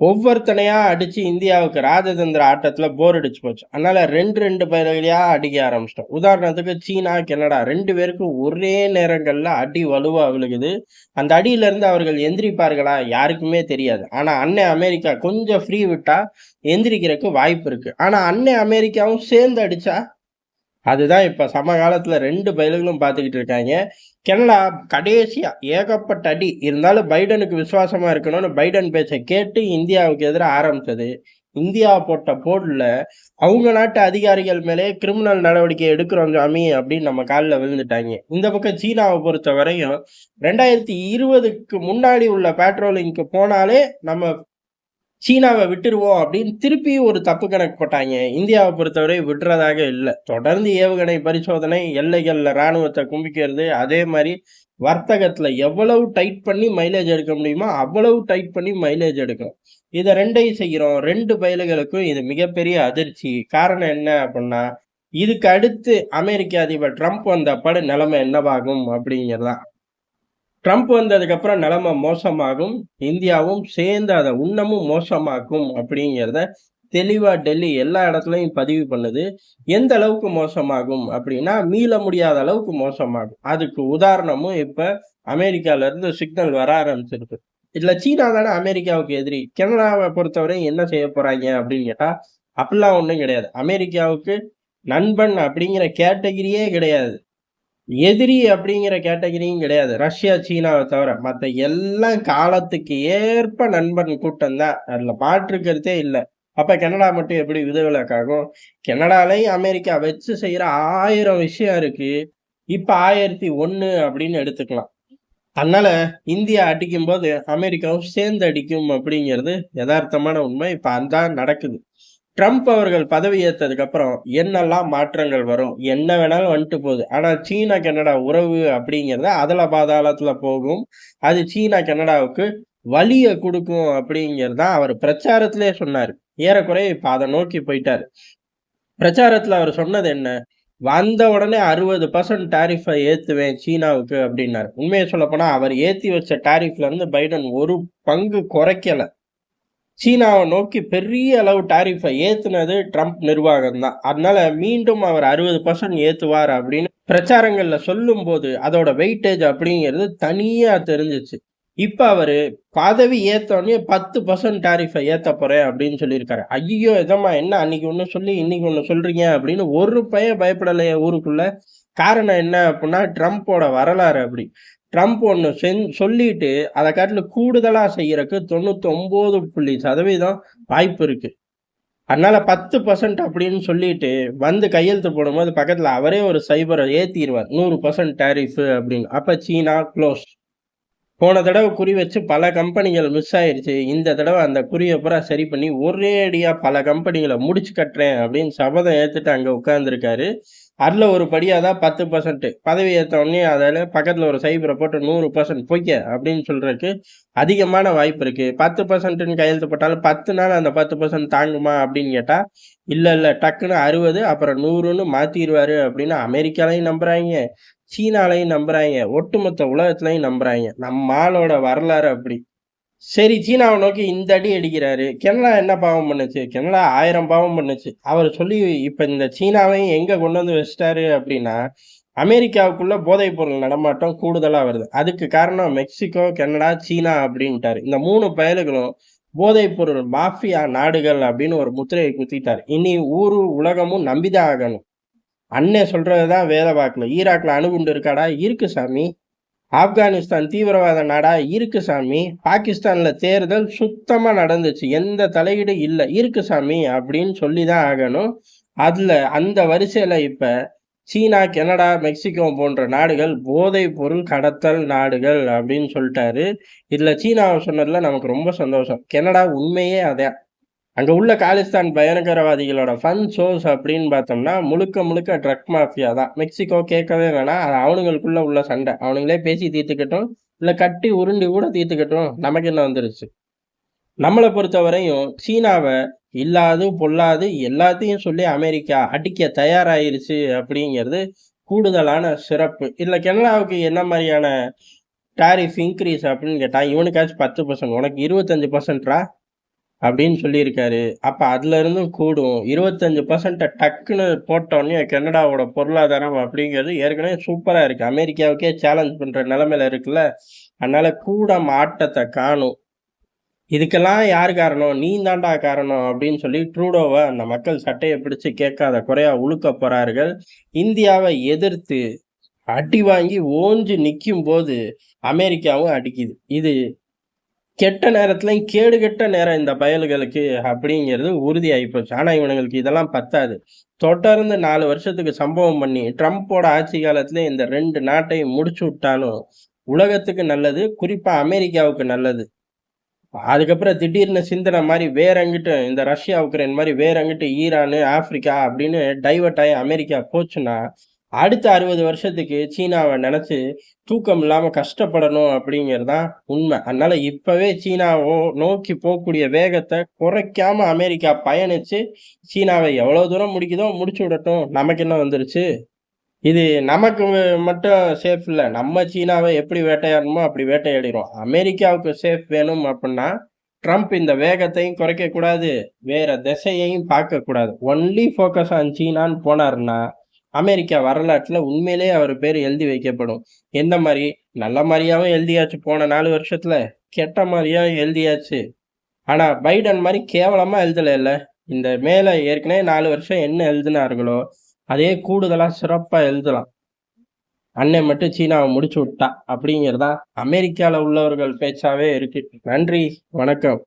ஒவ்வொருத்தனையா அடிச்சு இந்தியாவுக்கு ராஜதந்திர ஆட்டத்துல போர் அடிச்சு போச்சு. அதனால ரெண்டு ரெண்டு பயிர்களையா அடிக்க ஆரம்பிச்சிட்டோம். உதாரணத்துக்கு சீனா கனடா ரெண்டு பேருக்கும் ஒரே நேரங்கள்ல அடி வலுவா விழுகுது. அந்த அடியில இருந்து அவர்கள் எந்திரிப்பார்களா யாருக்குமே தெரியாது. ஆனா அன்னை அமெரிக்கா கொஞ்சம் ஃப்ரீ விட்டா எந்திரிக்கிறதுக்கு வாய்ப்பு இருக்கு. ஆனா அன்னை அமெரிக்காவும் சேர்ந்து அடிச்சா அதுதான் இப்ப சமகாலத்தில் ரெண்டு பயல்களும் பார்த்துக்கிட்டு இருக்காங்க. கனடா கடைசியா ஏகப்பட்ட அடி இருந்தாலும் பைடனுக்கு விசுவாசமா இருக்கணும்னு பைடன் பேச்சை கேட்டு இந்தியாவுக்கு எதிராக ஆரம்பிச்சது. இந்தியா போட்ட போர்டில் அவங்க நாட்டு அதிகாரிகள் மேலே கிரிமினல் நடவடிக்கை எடுக்கிறோம் சாமி அப்படின்னு நம்ம காலில் விழுந்துட்டாங்க. இந்த பக்கம் சீனாவை பொறுத்த வரையும் ரெண்டாயிரத்தி இருபதுக்கு முன்னாடி உள்ள பேட்ரோலிங்க்கு போனாலே நம்ம சீனாவை விட்டுருவோம் அப்படின்னு திருப்பி ஒரு தப்பு கணக்கு போட்டாங்க. இந்தியாவை பொறுத்தவரை விட்டுறதாக இல்லை. தொடர்ந்து ஏவுகணை பரிசோதனை எல்லைகளில் இராணுவத்தை கும்பிக்கிறது அதே மாதிரி வர்த்தகத்தில் எவ்வளவு டைட் பண்ணி மைலேஜ் எடுக்க முடியுமோ அவ்வளவு டைட் பண்ணி மைலேஜ் எடுக்கும் இதை ரெண்டையும் செய்கிறோம். ரெண்டு பயல்களுக்கும் இது மிகப்பெரிய அதிர்ச்சி. காரணம் என்ன அப்படின்னா இதுக்கு அடுத்து அமெரிக்க அதிபர் ட்ரம்ப் வந்த படு நிலைமை என்னவாகும் அப்படிங்கிறதான். ட்ரம்ப் வந்ததுக்கப்புறம் நிலைமை மோசமாகும். இந்தியாவும் சேர்ந்து அதை இன்னமும் மோசமாக்கும் அப்படிங்கிறத தெளிவாக டெல்லி எல்லா இடத்துலையும் பதிவு பண்ணுது. எந்த அளவுக்கு மோசமாகும் அப்படின்னா மீள முடியாத அளவுக்கு மோசமாகும். அதுக்கு உதாரணமும் இப்போ அமெரிக்காவிலேருந்து சிக்னல் வர ஆரம்பிச்சிருக்கு. இதில் சீனா தானே அமெரிக்காவுக்கு எதிரி. கனடாவை பொறுத்தவரை என்ன செய்ய போகிறாங்க அப்படின்னு கேட்டால் அப்படிலாம் ஒன்றும் கிடையாது. அமெரிக்காவுக்கு நண்பன் அப்படிங்கிற கேட்டகிரியே கிடையாது. எதிரி அப்படிங்கிற கேட்டகிரியும் கிடையாது. ரஷ்யா சீனாவை தவிர மற்ற எல்லாம் காலத்துக்கு ஏற்ப நண்பன் கூட்டம் தான். அதில் மாற்றுக்கிறதே இல்லை. அப்ப கனடா மட்டும் எப்படி விதவிலக்காகும் கனடாலையும் அமெரிக்கா வச்சு செய்யற ஆயிரம் விஷயம் இருக்கு. இப்ப ஆயிரத்தி ஒண்ணு அப்படின்னு எடுத்துக்கலாம். அதனால இந்தியா அடிக்கும் போது அமெரிக்காவும் சேர்ந்து அடிக்கும் அப்படிங்கிறது யதார்த்தமான உண்மை. இப்ப அதான் நடக்குது. ட்ரம்ப் அவர்கள் பதவி அப்புறம் என்னெல்லாம் மாற்றங்கள் வரும்? என்ன வேணாலும் வந்துட்டு போகுது. ஆனால் சீனா கனடா உறவு அப்படிங்கிறத அதில் பாதாளத்தில் போகும். அது சீனா கனடாவுக்கு வலியை கொடுக்கும் அப்படிங்கிறதான் அவர் பிரச்சாரத்திலே சொன்னார். ஏறக்குறைய இப்போ அதை நோக்கி போயிட்டார். பிரச்சாரத்தில் அவர் சொன்னது என்ன? வந்த உடனே அறுபது பர்சன்ட் டாரிஃபை ஏற்றுவேன் சீனாவுக்கு அப்படின்னாரு. உண்மையை சொல்லப்போனால் அவர் ஏற்றி வச்ச டாரிஃப்லேருந்து பைடன் ஒரு பங்கு குறைக்கல. சீனாவை நோக்கி பெரிய அளவு டாரிஃபை ஏற்றுனது ட்ரம்ப் நிர்வாகம் தான் அதனால மீண்டும் அவர் அறுபது பர்சன்ட் ஏற்றுவார் அப்படின்னு பிரச்சாரங்களில் சொல்லும் போது அதோட வெயிட்டேஜ் அப்படிங்கிறது தனியாக தெரிஞ்சிச்சு. இப்போ அவர் பதவி ஏற்றோடனே பத்து பர்சன்ட் டாரிஃபை ஏற்ற போறேன் அப்படின்னு சொல்லியிருக்காரு. ஐயோ எதம்மா என்ன அன்னைக்கு ஒன்று சொல்லி இன்னைக்கு ஒன்று சொல்றீங்க அப்படின்னு ஒரு பையன் பயப்படலையே ஊருக்குள்ள. காரணம் என்ன அப்படின்னா ட்ரம்ப்போட வரலாறு அப்படி ட்ரம்ப் ஒன்று செஞ் சொல்லிட்டு அதை காட்டில் கூடுதலா செய்யறதுக்கு தொண்ணூத்தி ஒன்பது புள்ளி சதவீதம் வாய்ப்பு இருக்கு. அதனால பத்து பர்சன்ட் அப்படின்னு சொல்லிட்டு வந்து கையெழுத்து போடும்போது பக்கத்துல அவரே ஒரு சைபரை ஏற்றிடுவார் நூறு பர்சன்ட் டேரிஃப் அப்படின்னு அப்ப சீனா க்ளோஸ் போன தடவை குறி வச்சு பல கம்பெனிகள் மிஸ் ஆயிருச்சு. இந்த தடவை அந்த குறியை பூரா சரி பண்ணி ஒரே அடியா பல கம்பெனிகளை முடிச்சு கட்டுறேன் அப்படின்னு சபதம் ஏத்துட்டு அங்க உட்கார்ந்துருக்காரு அதில் ஒரு படியாக தான் பத்து பர்சன்ட் பதவி ஏற்ற உடனே அதில் பக்கத்தில் ஒரு சைபரை போட்டு நூறு பர்சன்ட் போய்க்க அப்படின்னு சொல்கிறதுக்கு அதிகமான வாய்ப்பு இருக்குது பத்து பர்சன்ட்னு கையெழுத்து போட்டாலும் பத்து நாள் அந்த பத்து பர்சன்ட் தாங்குமா அப்படின்னு கேட்டால் இல்லை இல்லை டக்குன்னு அறுபது அப்புறம் நூறுன்னு மாற்றிடுவார் அப்படின்னு அமெரிக்காலையும் நம்புகிறாங்க சீனாலையும் நம்புகிறாங்க ஒட்டுமொத்த உலகத்துலையும் நம்புகிறாங்க நம்ம ஆளோட வரலாறு அப்படி. சரி சீனாவை நோக்கி இந்த அடி அடிக்கிறாரு. கெனடா என்ன பாவம் பண்ணுச்சு? கெனடா ஆயிரம் பாவம் பண்ணுச்சு. அவர் சொல்லி இப்ப இந்த சீனாவையும் எங்க கொண்டு வந்து வச்சிட்டாரு அப்படின்னா அமெரிக்காவுக்குள்ள போதைப் பொருள் நடமாட்டம் கூடுதலா வருது. அதுக்கு காரணம் மெக்சிகோ கெனடா சீனா அப்படின்ட்டாரு. இந்த மூணு பயல்களும் போதைப் பொருள் மாஃபியா நாடுகள் அப்படின்னு ஒரு முத்திரையை குத்திட்டார். இனி ஊரு உலகமும் நம்பிதான் ஆகணும். அண்ணே சொல்றதுதான் வேத வாக்குல. ஈராக்ல அணுகுண்டு இருக்காடா? இருக்கு சாமி. ஆப்கானிஸ்தான் தீவிரவாத நாடா? இருக்கு சாமி. பாகிஸ்தான்ல தேர்தல் சுத்தமா நடந்துச்சு. எந்த தலையீடு இல்லை. இருக்கு சாமி அப்படின்னு சொல்லி தான் ஆகணும். அதுல அந்த வரிசையில இப்ப சீனா கனடா மெக்சிகோ போன்ற நாடுகள் போதை பொருள் கடத்தல் நாடுகள் அப்படின்னு சொல்லிட்டாரு. இதுல சீனாவை சொன்னதுல நமக்கு ரொம்ப சந்தோஷம். கனடா உண்மையே அதான் அங்கே உள்ள காலிஸ்தான் பயங்கரவாதிகளோட ஃபன் சோர்ஸ் அப்படின்னு பார்த்தோம்னா முழுக்க முழுக்க ட்ரக் மாஃபியா தான். மெக்சிகோ கேட்கவே வேணாம். அது அவனுங்களுக்குள்ள உள்ள சண்டை. அவனுங்களே பேசி தீர்த்துக்கட்டும். இல்லை கட்டி உருண்டி கூட தீர்த்துக்கட்டும். நமக்கு என்ன வந்துருச்சு? நம்மளை பொறுத்த வரையும் சீனாவை இல்லாது பொல்லாது எல்லாத்தையும் சொல்லி அமெரிக்கா அடிக்க தயாராயிருச்சு அப்படிங்கிறது கூடுதலான சிறப்பு. இல்லை கனடாவுக்கு என்ன மாதிரியான டாரிஃப் இன்க்ரீஸ் அப்படின்னு கேட்டால் இவனுக்காச்சும் பத்து பர்சன்ட் உனக்கு இருபத்தஞ்சு பர்சன்ட்ரா அப்படின்னு சொல்லியிருக்காரு. அப்ப அதுல இருந்தும் கூடும். 25% டக்குன்னு போட்டோன்னே கனடாவோட பொருளாதாரம் அப்படிங்கிறது ஏற்கனவே சூப்பரா இருக்கு. அமெரிக்காவுக்கே சேலஞ்ச் பண்ற நிலைமையில இருக்குல்ல. அதனால கூட மாட்டத்தை காணும். இதுக்கெல்லாம் யார் காரணம்? நீ தாண்டா காரணம் அப்படின்னு சொல்லி ட்ரூடோவை அந்த மக்கள் சட்டையை பிடிச்சு கேட்காத குறையா உழுக்க போறார்கள். இந்தியாவை எதிர்த்து அடி வாங்கி ஓஞ்சு நிக்கும்போது அமெரிக்காவும் அடிக்குது. இது கெட்ட நேரத்துலேயும் கேடு கெட்ட நேரம் இந்த பயல்களுக்கு அப்படிங்கிறது உறுதியாகி போச்சு. ஆனா இவனுங்களுக்கு இதெல்லாம் பத்தாது. தொடர்ந்து நாலு வருஷத்துக்கு சம்பவம் பண்ணி ட்ரம்ப்போட ஆட்சி காலத்திலே இந்த ரெண்டு நாட்டையும் முடிச்சு விட்டாலும் உலகத்துக்கு நல்லது. குறிப்பாக அமெரிக்காவுக்கு நல்லது. அதுக்கப்புறம் திடீர்னு சிந்தனை மாதிரி வேற எங்கிட்டு இந்த ரஷ்யா, உக்ரைன் மாதிரி வேற எங்கிட்டு ஈரானு, ஆப்பிரிக்கா அப்படின்னு டைவர்ட் ஆகி அமெரிக்கா போச்சுன்னா, அடுத்த 60 வருஷத்துக்கு சீனாவை நினச்சி தூக்கம் இல்லாமல் கஷ்டப்படணும் அப்படிங்கிறது தான் உண்மை. அதனால இப்போவே சீனாவ நோக்கி போகக்கூடிய வேகத்தை குறைக்காம அமெரிக்கா பயணித்து சீனாவை எவ்வளோ தூரம் முடிக்குதோ முடிச்சு விடட்டும். நமக்கு என்ன வந்துருச்சு? இது நமக்கு மட்டும் சேஃப் இல்லை. நம்ம சீனாவை எப்படி வேட்டையாடணுமோ அப்படி வேட்டையாடிடும் அமெரிக்காவுக்கு சேஃப் வேணும் அப்படின்னா ட்ரம்ப் இந்த வேகத்தையும் குறைக்கக்கூடாது. வேற திசையையும் பார்க்கக்கூடாது. ஒன்லி ஃபோக்கஸ் ஆன் சீனான்னு போனாருன்னா, அமெரிக்கா வரலாற்றில் உண்மையிலேயே அவர் பேர் எழுதி வைக்கப்படும். எந்த மாதிரி நல்ல மாதிரியாகவும் எழுதியாச்சு போன நாலு வருஷத்தில் கெட்ட மாதிரியாகவும் எழுதியாச்சு. ஆனால் பைடன் மாதிரி கேவலமாக எழுதலைல்ல. இந்த மேலே ஏற்கனவே நாலு வருஷம் என்ன எழுதினார்களோ, அதே கூடுதலாக சிறப்பாக எழுதலாம். அண்ணன் மட்டும் சீனாவை முடிச்சு விட்டா அப்படிங்கிறதா தான் உள்ளவர்கள் பேச்சாவே இருக்கு. நன்றி, வணக்கம்.